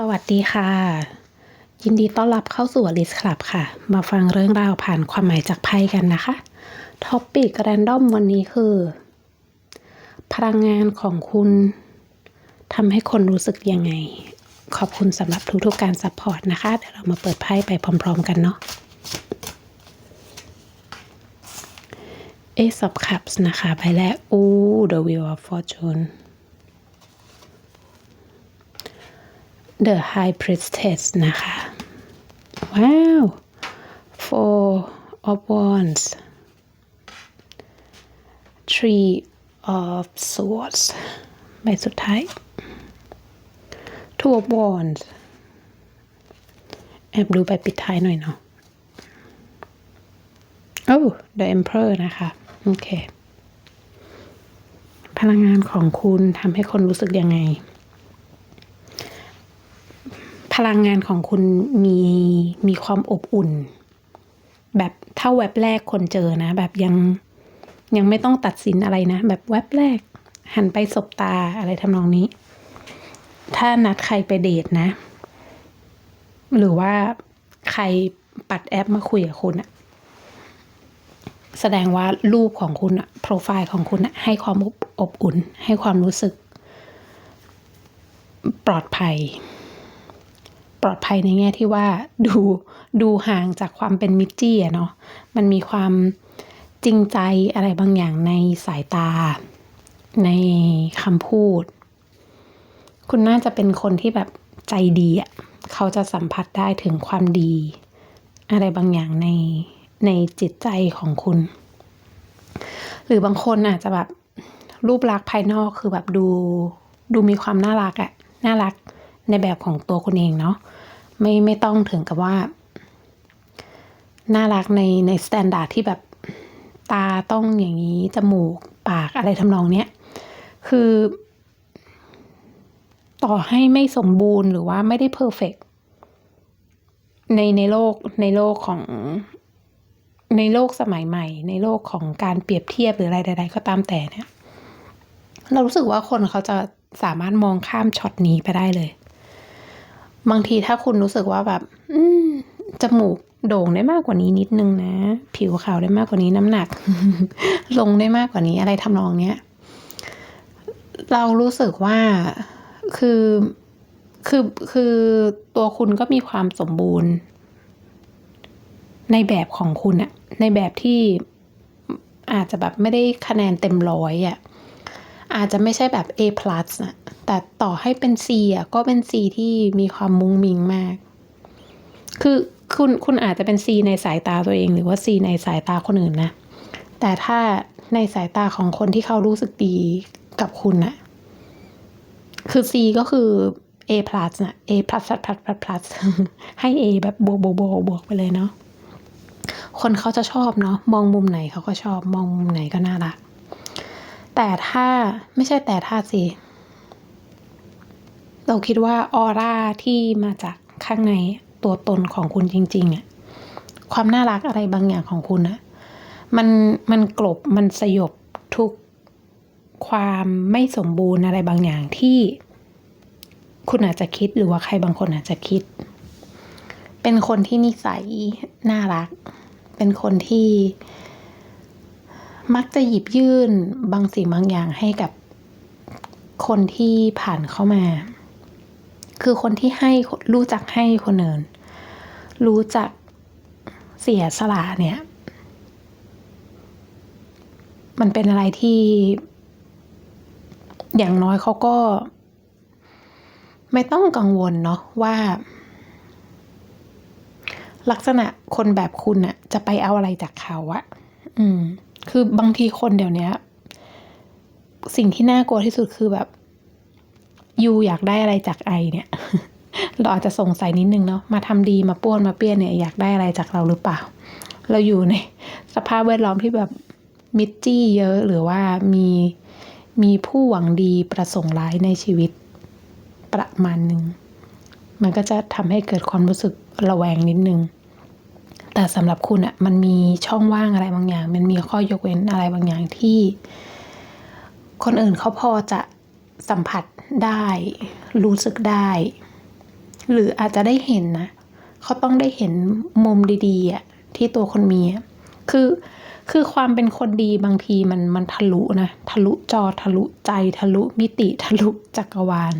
สวัสดีค่ะ ยินดีต้อนรับเข้าสู่ลิสคลับค่ะ มาฟังเรื่องราวผ่านความหมายจากไพ่กันนะคะท็อปปิกแรนดอมวันนี้คือ พลังงานของคุณทำให้คนรู้สึกยังไง ขอบคุณสำหรับทุกๆการซัพพอร์ตนะคะ เดี๋ยวเรามาเปิดไพ่ไปพร้อมๆกันเนาะ Ace of Cups นะคะใบแรกอู้ The Wheel of Fortune The High Priestess นะคะ ว้าว Four of Wands Three of Swords ใบสุดท้าย Two of Wands แอบดูใบปิดท้ายหน่อยเนาะโอ้ The Emperor นะคะ โอเค พลังงานของคุณทำให้คนรู้สึกยังไง พลังงานของคุณมีมีความอบอุ่น แบบถ้าแว็บแรกคนเจอนะ แบบยังยังไม่ต้องตัดสินอะไรนะ แบบแว็บแรก หันไปสบตาอะไรทำนองนี้ ถ้านัดใครไปเดทนะ หรือว่าใครปัดแอปมาคุยกับคุณอะแสดงว่ารูปของคุณอะโปรไฟล์ของคุณอะให้ความอบอบอุ่น ให้ความรู้สึก ปลอดภัย ปลอดภัยในแง่ที่ว่าดูดูห่างจากความเป็นมิจจี้อะเนาะมันมีความจริงใจอะไรบางอย่างในสายตา ในคำพูด คุณน่าจะเป็นคนที่แบบใจดีอะเขาจะสัมผัสได้ถึงความดี อะไรบางอย่างในในจิตใจของคุณ หรือบางคนอาจจะแบบรูปลักษณ์ภายนอกคือแบบดูดูมีความน่ารักอะน่ารัก ในแบบของตัวคุณเองเนาะไม่ไม่ต้องถึงกับว่า น่ารักในในสแตนดาร์ดที่แบบตาต้องอย่างนี้ จมูกปากอะไรทำนองเนี้ย คือ ต่อให้ไม่สมบูรณ์หรือว่าไม่ได้เพอร์เฟกในในโลกในโลกของในโลกสมัยใหม่ ในโลกของการเปรียบเทียบหรืออะไรใดๆก็ตามแต่เนี่ย เรารู้สึกว่าคนเขาจะสามารถมองข้ามช็อตนี้ไปได้เลย บางทีถ้าคุณรู้สึกว่าแบบ อืจมูกโด่งได้มากกว่านี้นิดนึงนะ ผิวขาวได้มากกว่านี้น้ำหนัก ลงได้มากกว่านี้อะไรทำนองเนี้ย เรารู้สึกว่าคือคือคือตัวคุณก็มีความสมบูรณ์ ในแบบของคุณอะในแบบที่อาจจะแบบไม่ได้คะแนนเต็มร้อยอะ อาจจะไม่ใช่แบบ A plus อะแต่ต่อให้เป็น C อะก็เป็น C ที่มีความมุ้งมิงมาก คือคุณคุณอาจจะเป็น C ในสายตาตัวเอง หรือว่า C ในสายตาคนอื่นนะ แต่ถ้าในสายตาของคนที่เขารู้สึกดีกับคุณอะคือ C ก็คือ A plus นะ A plus plus plus plus ให้ A แบบบวกบวกบวกบวกไปเลยเนาะคนเขาจะชอบเนาะมองมุมไหนเขาก็ชอบมองมุมไหนก็น่ารัก แต่ถ้าไม่ใช่แต่ถ้าสิ เราคิดว่าออร่าที่มาจากข้างในตัวตนของคุณจริงๆอะความน่ารักอะไรบางอย่างของคุณอะมันมันกลบมันสยบทุกความไม่สมบูรณ์อะไรบางอย่างที่คุณอาจจะคิดหรือว่าใครบางคนอาจจะคิด เป็นคนที่นิสัยน่ารัก เป็นคนที่ มักจะหยิบยื่นบางสิ่งบางอย่างให้กับคนที่ผ่านเข้ามา คือคนที่ให้รู้จักให้คนอื่น รู้จักเสียสละเนี่ย มันเป็นอะไรที่ อย่างน้อยเขาก็ ไม่ต้องกังวลเนาะว่า ลักษณะคนแบบคุณอะจะไปเอาอะไรจากเขาอะอืม คือบางทีคนเดี๋ยวนี้สิ่งที่น่ากลัวที่สุดคือแบบยูอยากได้อะไรจากไอเนี่ย เราอาจจะสงสัยนิดนึงเนาะมาทำดีมาป้วนมาเปี้ยนเนี่ยอยากได้อะไรจากเราหรือเปล่า เราอยู่ในสภาพแวดล้อมที่แบบมิจจี้เยอะหรือว่ามีมีผู้หวังดีประสงค์ร้ายในชีวิตประมาณหนึ่งมันก็จะทำให้เกิดความรู้สึกระแวงนิดนึง แต่สำหรับคุณอะมันมีช่องว่างอะไรบางอย่าง มันมีข้อยกเว้นอะไรบางอย่างที่ คนอื่นเขาพอจะสัมผัสได้ รู้สึกได้ หรืออาจจะได้เห็นนะเขาต้องได้เห็นมุมดีๆอะที่ตัวคนมีคือคือความเป็นคนดีบางทีมันมันทะลุนะทะลุจอทะลุใจทะลุมิติทะลุจักรวาล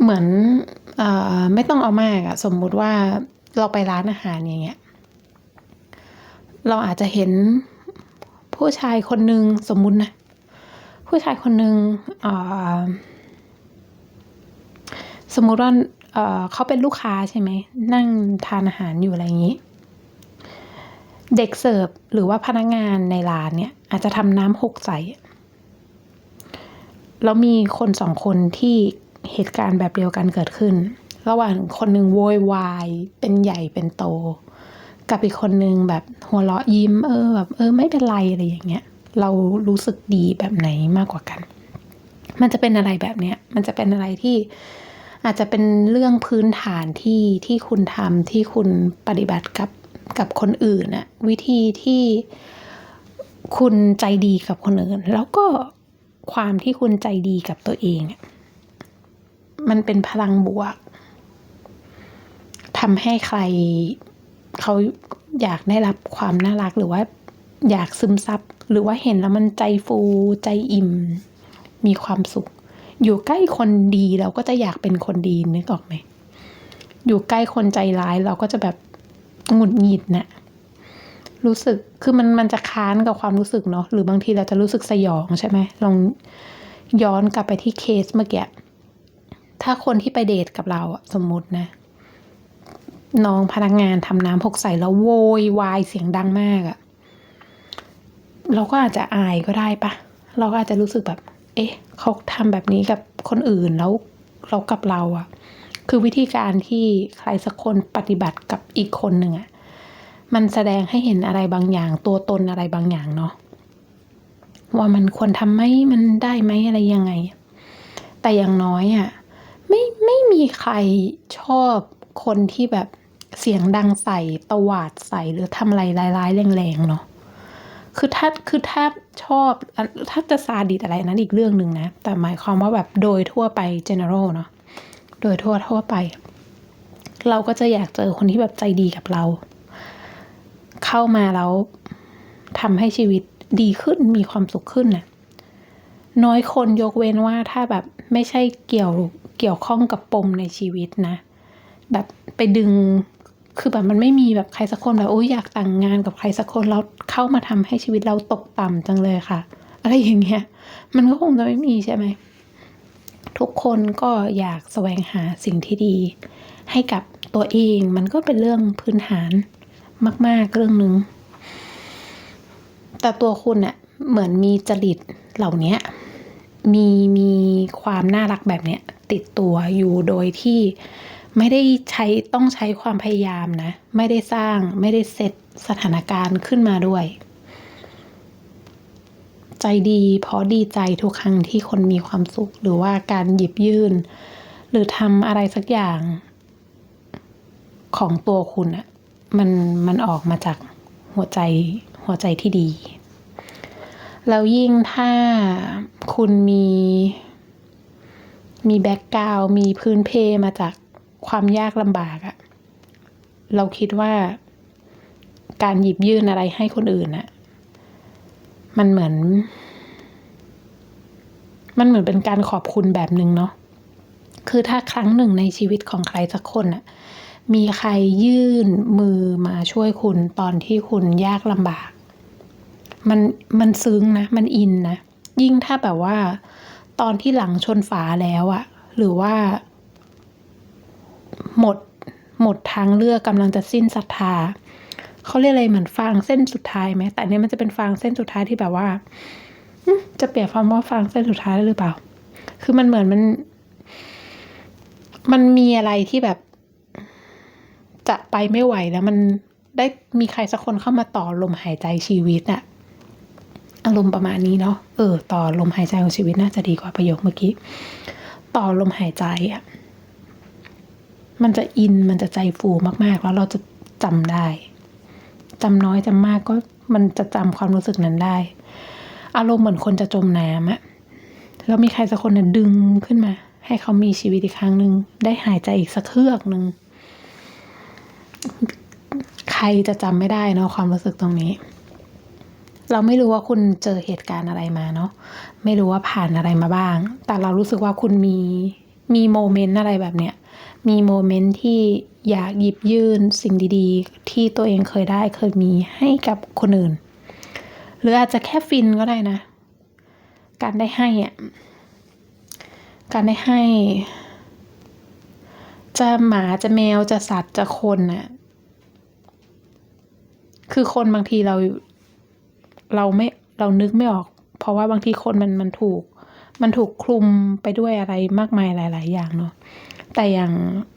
เหมือนอไม่ต้องเอามากอะสมมุติว่า เราไปร้านอาหารอย่างเงี้ย เราอาจจะเห็นผู้ชายคนหนึ่งสมมุตินะ ผู้ชายคนหนึ่งสมมุติว่าเเขาเป็นลูกค้าใช่ไหม นั่งทานอาหารอยู่อะไรอย่างนี้ เด็กเสิร์ฟหรือว่าพนักงานในร้านเนี่ย อาจจะทำน้ำหกใส่แล้วมีคนสองคนที่เหตุการณ์แบบเดียวกันเกิดขึ้น ระหว่างคนหนึ่งโวยวาย เป็นใหญ่เป็นโต กับอีกคนหนึ่งแบบหัวเราะยิ้ม เออแบบเออไม่เป็นไรอะไรอย่างเงี้ย เรารู้สึกดีแบบไหนมากกว่ากัน มันจะเป็นอะไรแบบเนี้ย มันจะเป็นอะไรที่อาจจะเป็นเรื่องพื้นฐานที่ที่คุณทำที่คุณปฏิบัติกับกับคนอื่นอะวิธีที่คุณใจดีกับคนอื่น แล้วก็ความที่คุณใจดีกับตัวเอง มันเป็นพลังบวก ทำให้ใครเขาอยากได้รับความน่ารักหรือว่าอยากซึมซับหรือว่าเห็นแล้วมันใจฟูใจอิ่ม มีความสุข อยู่ใกล้คนดีเราก็จะอยากเป็นคนดีนึกออกไหมอยู่ใกล้คนใจร้ายเราก็จะแบบหงุดหงิดนะ่ะรู้สึกคือมันมันจะค้านกับความรู้สึกเนาะหรือบางทีเราจะรู้สึกสยองใช่ไหมลองย้อนกลับไปที่เคสเมื่อกี้ถ้าคนที่ไปเดทกับเราสมมตินะ น้องพนักงานทำน้ำหกใส่แล้วโวยวายเสียงดังมากอะเราก็อาจจะอายก็ได้ปะเราก็อาจจะรู้สึกแบบ เอ๊ะ เขาทำแบบนี้กับคนอื่นแล้วเรากับเราอะคือวิธีการที่ใครสักคนปฏิบัติกับอีกคนหนึ่งอะมันแสดงให้เห็นอะไรบางอย่าง ตัวตนอะไรบางอย่างเนาะว่ามันควรทำไหมมันได้ไหมอะไรยังไง แต่อย่างน้อยอะไม่ไม่มีใครชอบคนที่แบบ เสียงดังใส่ตวาดใส่หรือทำอะไรร้ายๆแรงๆเนาะคือถ้าคือถ้าชอบถ้าจะซาดิสอะไรนั้นอีกเรื่องหนึ่งนะ แต่หมายความว่าแบบโดยทั่วไป general เนาะโดยทั่วทั่วไป เราก็จะอยากเจอคนที่แบบใจดีกับเรา เข้ามาแล้วทำให้ชีวิตดีขึ้นมีความสุขขึ้นน่ะน้อยคนยกเว้นว่าถ้าแบบไม่ใช่เกี่ยวเกี่ยวข้องกับปมในชีวิตนะ แบบไปดึง คือแบบมันไม่มีแบบใครสักคนแบบโอ้ยอยากแต่งงานกับใครสักคนแล้วเข้ามาทำให้ชีวิตเราตกต่ำจังเลยค่ะ อะไรอย่างเงี้ยมันก็คงจะไม่มีใช่ไหมทุกคนก็อยากแสวงหาสิ่งที่ดี ให้กับตัวเองมันก็เป็นเรื่องพื้นฐานมาก ๆ เรื่องหนึงแต่ตัวคุณเน่ยเหมือนมีจริตเหล่านี้มีมีความน่ารักแบบเนี้ยติดตัวอยู่โดยที่ ไม่ได้ใช้ต้องใช้ความพยายามนะ ไม่ได้สร้างไม่ได้เซตสถานการณ์ขึ้นมาด้วย ใจดีเพราะดีใจทุกครั้งที่คนมีความสุข หรือว่าการหยิบยื่น หรือทำอะไรสักอย่าง ของตัวคุณอะมันมันออกมาจากหัวใจหัวใจที่ดี แล้วยิ่งถ้าคุณมีมีแบ็กกราวมีพื้นเพมาจาก ความยากลำบากอะเราคิดว่าการหยิบยื่นอะไรให้คนอื่นอะมันเหมือน มันเหมือนเป็นการขอบคุณแบบหนึ่งเนาะคือถ้าครั้งหนึ่งในชีวิตของใครสักคนอะมีใครยื่นมือมาช่วยคุณตอนที่คุณยากลำบาก มันมันซึ้งนะ มันอินนะ ยิ่งถ้าแบบว่า ตอนที่หลังชนฝาแล้วอะหรือว่า หมดหมดทางเลือกกำลังจะสิ้นศรัทธาเขาเรียกอะไรเหมือนฟางเส้นสุดท้ายไหมแต่อันนี้มันจะเป็นฟางเส้นสุดท้ายที่แบบว่าจะเปรียบความว่าฟางเส้นสุดท้ายได้หรือเปล่า คือมันเหมือนมัน มันมีอะไรที่แบบ จะไปไม่ไหวแล้วมันได้มีใครสักคนเข้ามาต่อลมหายใจชีวิตอะอารมณ์ประมาณนี้เนาะเออ ต่อลมหายใจของชีวิตน่าจะดีกว่าประโยคเมื่อกี้ ต่อลมหายใจอะ มันจะอินมันจะใจฟูมากๆ แล้วเราจะจำได้จำน้อยจำมากก็มันจะจำความรู้สึกนั้นได้ อารมณ์เหมือนคนจะจมน้ำอะแล้วมีใครสักคนน่ะดึงขึ้นมา ให้เขามีชีวิตอีกครั้งหนึ่งได้หายใจอีกสักเฮือกหนึ่งใครจะจำไม่ได้เนาะความรู้สึกตรงนี้ เราไม่รู้ว่าคุณเจอเหตุการณ์อะไรมาเนาะไม่รู้ว่าผ่านอะไรมาบ้าง แต่เรารู้สึกว่าคุณมีมีโมเมนต์อะไรแบบเนี้ย มีโมเมนต์ที่อยากหยิบยื่นสิ่งดีๆ ที่ตัวเองเคยได้เคยมีให้กับคนอื่น หรืออาจจะแค่ฟินก็ได้นะ การได้ให้อะการได้ให้ จะหมาจะแมวจะสัตว์จะคนน่ะคือคนบางทีเรา เราไม่เรานึกไม่ออก เพราะว่าบางทีคนมันมันถูก มันถูกคลุมไปด้วยอะไรมากมายหลาย ๆ อย่างเนาะแต่อย่าง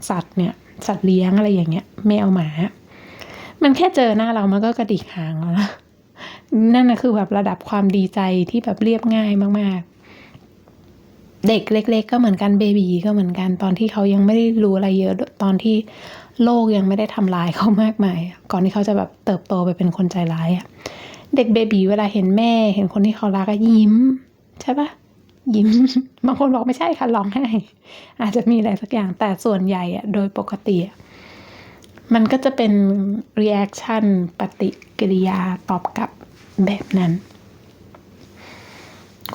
สัตว์เนี่ย สัตว์เลี้ยงอะไรอย่างเงี้ยแมวหมา มันแค่เจอหน้าเรามันก็กระดิกหางแล้วนะนั่นนะคือแบบระดับความดีใจที่แบบเรียบง่ายมาก ๆ เด็กเล็ก ๆ ก็เหมือนกันเบบีก็เหมือนกันตอนที่เขายังไม่ได้รู้อะไรเยอะตอนที่โลกยังไม่ได้ทำลายเขามากมาย ก่อนที่เขาจะแบบเติบโตไปเป็นคนใจร้ายอะเด็กเบบีเวลาเห็นแม่ เห็นคนที่เขารักก็ยิ้ม ใช่ปะ ยิ้ม บางคนบอกไม่ใช่ค่ะร้องไห้อาจจะมีอะไรสักอย่าง แต่ส่วนใหญ่อะโดยปกติอะมันก็จะเป็น reaction ปฏิกิริยาตอบกลับแบบนั้น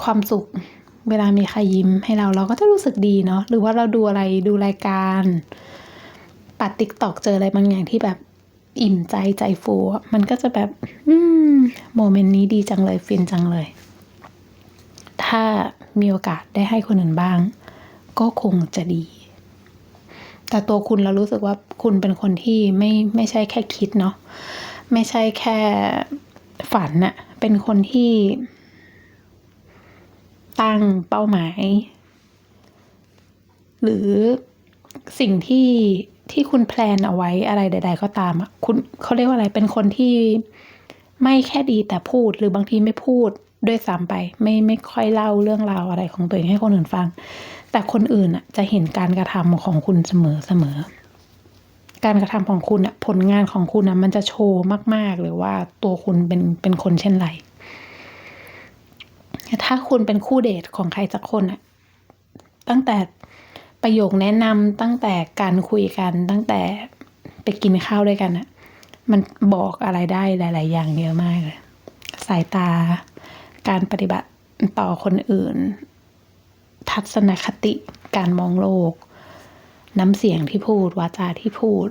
ความสุขเวลามีใครยิ้มให้เราเราก็จะรู้สึกดีเนาะหรือว่าเราดูอะไรดูรายการปัดติ๊กตอกเจออะไรบางอย่างที่แบบอิ่มใจใจฟูมันก็จะแบบ อืมโมเมนต์นี้ดีจังเลยฟินจังเลย ถ้า มีโอกาสได้ให้คนอื่นบ้าง ก็คงจะดี แต่ตัวคุณเรารู้สึกว่าคุณเป็นคนที่ไม่ไม่ใช่แค่คิดเนาะไม่ใช่แค่ฝันน่ะเป็นคนที่ ตั้งเป้าหมาย หรือสิ่งที่ที่คุณแพลนเอาไว้อะไรใด ๆ ก็ตามอะคุณเขาเรียกว่าอะไรเป็นคนที่ไม่แค่ดีแต่พูดหรือบางทีไม่พูด ด้วยซ้ำไปไม่ไม่ค่อยเล่าเรื่องราวอะไรของตัวเองให้คนอื่นฟัง แต่คนอื่นอะจะเห็นการกระทำของคุณเสมอเสมอ การกระทำของคุณอะผลงานของคุณอะมันจะโชว์มากๆเลยว่าตัวคุณเป็นเป็นคนเช่นไร ถ้าคุณเป็นคู่เดทของใครสักคนอะตั้งแต่ประโยคแนะนำตั้งแต่การคุยกันตั้งแต่ไปกินข้าวด้วยกันอะมันบอกอะไรได้หลาย ๆ อย่างเยอะมากเลยสายตา การปฏิบัติต่อคนอื่น ทัศนคติการมองโลก น้ำเสียงที่พูดวาจาที่พูด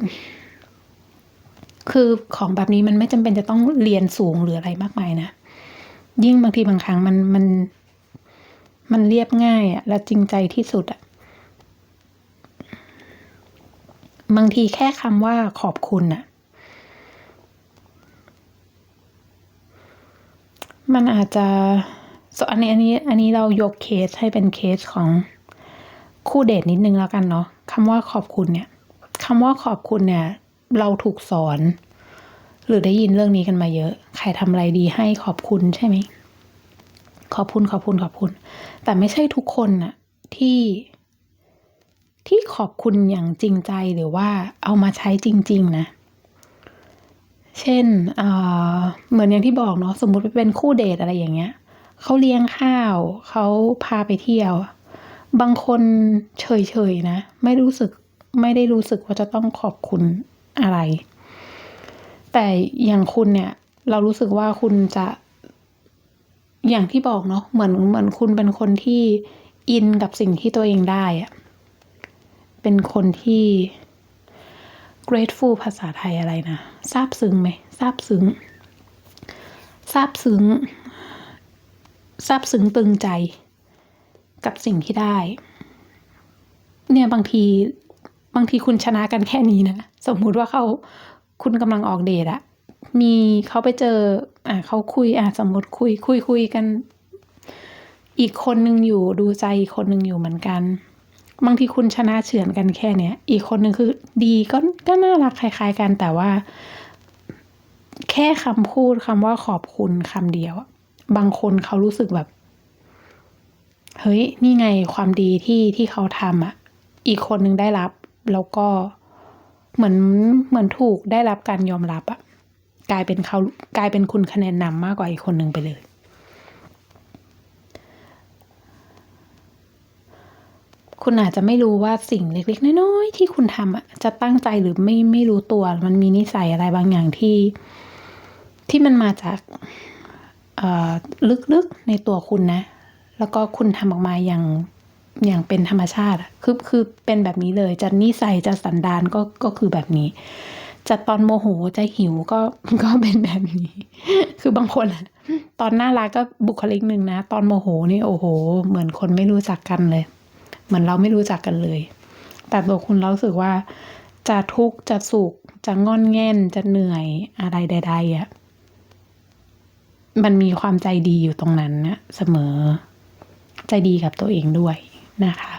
คือของแบบนี้มันไม่จำเป็นจะต้องเรียนสูงหรืออะไรมากมายนะ ยิ่งบางทีบางครั้งมันมันมันเรียบง่ายอะและจริงใจที่สุดอะบางทีแค่คำว่าขอบคุณอะ มันอาจจะสอันนี้อันนี้อันนี้เรายกเคสให้เป็นเคสของคู่เดทนิดนึงแล้วกันเนาะคำว่าขอบคุณเนี่ยคำว่าขอบคุณเนี่ย เราถูกสอน หรือได้ยินเรื่องนี้กันมาเยอะ ใครทำอะไรดีให้ขอบคุณใช่ไหมขอบคุณขอบคุณขอบคุณ แต่ไม่ใช่ทุกคนน่ะที่ที่ขอบคุณอย่างจริงใจหรือว่าเอามาใช้จริง ๆ นะ เช่นเหมือนอย่างที่บอกเนาะสมมุติเป็นคู่เดทอะไรอย่างเงี้ยเขาเลี้ยงข้าวเขาพาไปเที่ยว บางคนเฉยๆนะ ไม่รู้สึกไม่ได้รู้สึกว่าจะต้องขอบคุณอะไร แต่อย่างคุณเนี่ยเรารู้สึกว่าคุณจะ อย่างที่บอกเนาะเหมือนเหมือนคุณเป็นคนที่อินกับสิ่งที่ตัวเองได้อะเป็นคนที่ grateful ภาษาไทยอะไรนะซาบซึ้งไหมซาบซึ้งซาบซึ้งซาบซึ้งตึงใจ กับสิ่งที่ได้ เนี่ยบางทีบางทีคุณชนะกันแค่นี้นะ สมมุติว่าเขาคุณกำลังออกเดทอะมีเขาไปเจอ อ่าเขาคุยอ่าสมมติคุยคุยคุยกัน อีกคนหนึ่งอยู่ดูใจอีกคนหนึ่งอยู่เหมือนกัน บางทีคุณชนะเฉือนกันแค่เนี้ย อีกคนหนึ่งคือดีก็ก็น่ารักคล้าย ๆ กันแต่ว่า แค่คำพูดคำว่าขอบคุณคำเดียว บางคนเขารู้สึกแบบ เฮ้ย นี่ไงความดีที่ที่เขาทำอะ อีกคนหนึ่งได้รับ แล้วก็เหมือนเหมือนถูกได้รับการยอมรับอะกลายเป็นเขากลายเป็นคุณคะแนนนำมากกว่าอีกคนหนึ่งไปเลย คุณอาจจะไม่รู้ว่าสิ่งเล็กๆน้อยๆที่คุณทำอะจะตั้งใจหรือไม่ไม่รู้ตัว มันมีนิสัยอะไรบางอย่างที่ ที่มันมาจากลึกๆในตัวคุณนะ แล้วก็คุณทำออกมาอย่างอย่างเป็นธรรมชาติคือคือเป็นแบบนี้เลย จะนิสัยจะสันดานก็ก็คือแบบนี้ จะตอนโมโหจะหิวก็ก็เป็นแบบนี้ คือบางคนตอนน่ารักก็บุคลิกหนึ่งนะ ตอนโมโหนี่โอ้โห เหมือนคนไม่รู้จักกันเลย เหมือนเราไม่รู้จักกันเลย แต่ตัวคุณเรารู้สึกว่า จะทุกข์จะสุข จะงอนแง่นจะเหนื่อยอะไรใดๆอะ่ะมันมีความใจดีอยู่ตรงนั้นนะเสมอ ใจดีกับตัวเองด้วยนะคะ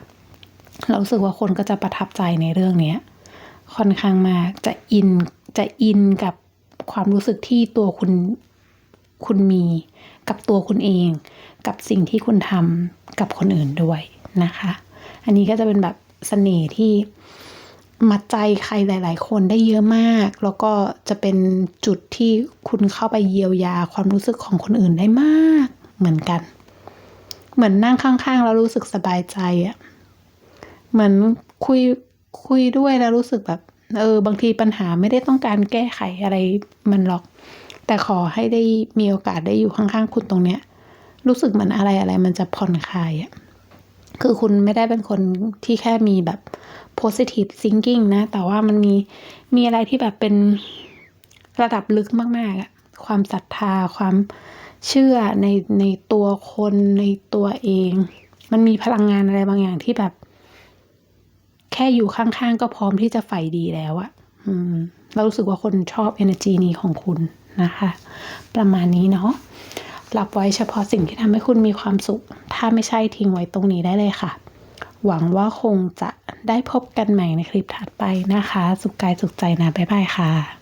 เราสึกว่าคนก็จะประทับใจในเรื่องเนี้ยค่อนข้างมากจะอินจะอินกับความรู้สึกที่ตัวคุณคุณมีกับตัวคุณเอง กับสิ่งที่คุณทำกับคนอื่นด้วยนะคะ อันนี้ก็จะเป็นแบบเสน่ห์ที่มัดใจใครหลาย ๆ คนได้เยอะมาก แล้วก็จะเป็นจุดที่คุณเข้าไปเยียวยาความรู้สึกของคนอื่นได้มากเหมือนกัน เหมือนนั่งข้าง ๆ แล้วรู้สึกสบายใจอะเหมือนคุยคุยด้วยแล้วรู้สึกแบบเออบางทีปัญหาไม่ได้ต้องการแก้ไขอะไรมันหรอก แต่ขอให้ได้มีโอกาสได้อยู่ข้าง ๆ คุณตรงเนี้ย รู้สึกเหมือนอะไรอะไรมันจะผ่อนคลายอะ คือคุณไม่ได้เป็นคนที่แค่มีแบบ positive thinking นะ แต่ว่ามันมีมีอะไรที่แบบเป็นระดับลึกมากๆอะความศรัทธาความเชื่อในในตัวคนในตัวเอง มันมีพลังงานอะไรบางอย่างที่แบบ แค่อยู่ข้างๆก็พร้อมที่จะใฝ่ดีแล้วอะอเรารู้สึกว่าคนชอบ energy นี้ของคุณนะคะ ประมาณนี้เนาะ รับไว้เฉพาะสิ่งที่ทำให้คุณมีความสุข ถ้าไม่ใช่ทิ้งไว้ตรงนี้ได้เลยค่ะ หวังว่าคงจะได้พบกันใหม่ในคลิปถัดไปนะคะ สุขกายสุขใจนะ บ๊ายบายค่ะ